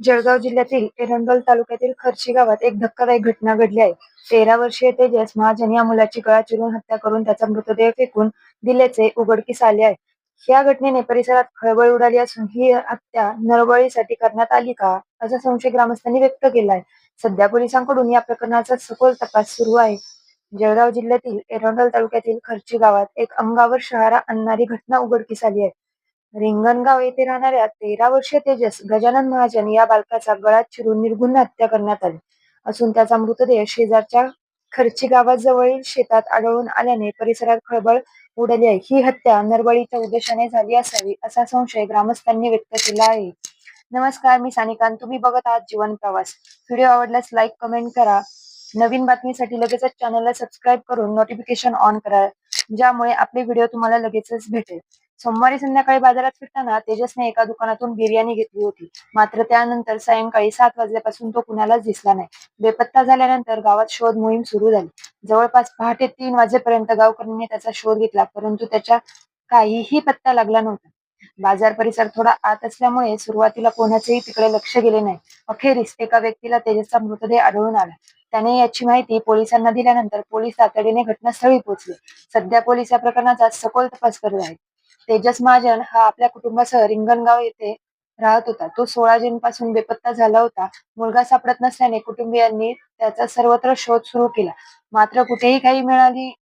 जळगाव जिल्ह्यातील एरंडोल तालुक्यातील खर्ची गावात एक धक्कादायक घटना घडली आहे. तेरा वर्षीय तेजस महाजन या मुलाची गळा चिरून हत्या करून त्याचा मृतदेह फेकून दिल्याचे उघडकीस आले आहे. या घटनेने परिसरात खळबळ उडाली असून ही हत्या नरबळीसाठी करण्यात आली का असा संशय ग्रामस्थांनी व्यक्त केला आहे सध्या पोलिसांकडून या प्रकरणाचा सखोल तपास सुरू आहे. जळगाव जिल्ह्यातील एरंडोल तालुक्यातील खर्ची गावात एक अंगावर शहारा आणणारी घटना उघडकीस आली आहे. रिंगणगाव येथे राहणाऱ्या तेरा वर्षीय तेजस गजानन महाजन या बालकाचा गळा चिरून निर्गुण हत्या करण्यात आली. असून त्याचा मृतदेह शेजारच्या खर्ची गावाजवळील शेतात आढळून आल्याने परिसरात खळबळ उडाली आहे. ही हत्या नरबळीच्या उद्देशाने झाली असावी असा संशय ग्रामस्थांनी व्यक्त केला आहे. नमस्कार मी सानिकांत. तुम्ही बघत आहात जीवन प्रवास. व्हिडिओ आवडल्यास लाईक कमेंट करा. नवीन बातमीसाठी लगेचच चॅनलला सबस्क्राईब करून नोटिफिकेशन ऑन करा ज्यामुळे आपले व्हिडिओ तुम्हाला लगेचच भेटेल. सोमवारी संध्याकाळी बाजारात फिरताना तेजसने एका दुकानातून बिर्याणी घेतली होती. मात्र त्यानंतर सायंकाळी सात वाजल्यापासून तो कुणालाच दिसला नाही. बेपत्ता झाल्यानंतर गावात शोध मोहीम सुरू झाली. जवळपास पहाटे तीन वाजेपर्यंत गावकऱ्यांनी त्याचा शोध घेतला परंतु त्याच्या काहीही पत्ता लागला नव्हता. बाजार परिसर थोडा आत असल्यामुळे सुरुवातीला कोणाचेही तिकडे लक्ष गेले नाही. अखेरीस एका व्यक्तीला तेजसचा मृतदेह आढळून आला. त्याने याची माहिती पोलिसांना दिल्यानंतर पोलीस तातडीने घटनास्थळी पोहोचले. सध्या पोलीस या प्रकरणाचा सखोल तपास करत आहेत. तेजस महाजन हा आपल्या कुटुंबासह रिंगणगाव येथे राहत होता. तो सोळा जून पासून बेपत्ता झाला होता. मुलगा सापडत नसल्याने कुटुंबियांनी त्याचा सर्वत्र शोध सुरू केला. मात्र कुठेही काही मिळाली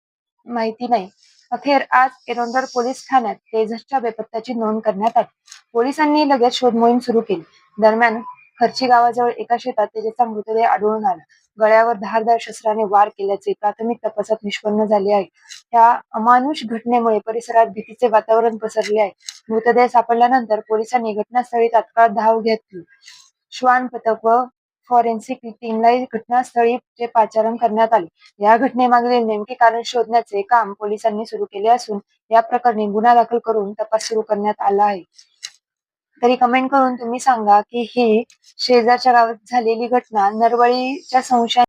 माहिती नाही. अखेर आज एरोंदर पोलीस ठाण्यात तेजसच्या बेपत्त्याची नोंद करण्यात आली. पोलिसांनी लगेच शोध मोहीम सुरू केली. दरम्यान खर्ची गावाजवळ एका शेतात तेजसचा मृतदेह आढळून आला. गळ्यावर धारदार शस्त्राने वार केल्याचे प्राथमिक तपासात निष्पन्न झाले आहे. या अमानुष घटनेमुळे परिसरात भीतीचे वातावरण पसरले आहे. मृतदेह सापडल्यानंतर पोलिसांनी घटनास्थळी तात्काळ धाव घेतली. श्वान पथक व फॉरेन्सिक टीमला घटनास्थळी पाचारण करण्यात आले. या घटनेमागील नेमके कारण शोधण्याचे काम पोलिसांनी सुरू केले असून या प्रकरणी गुन्हा दाखल करून तपास सुरू करण्यात आला आहे. तरी कमेंट करून तुम्ही सांगा की ही शेजारच्या गावात झालेली घटना नरवळीच्या संशया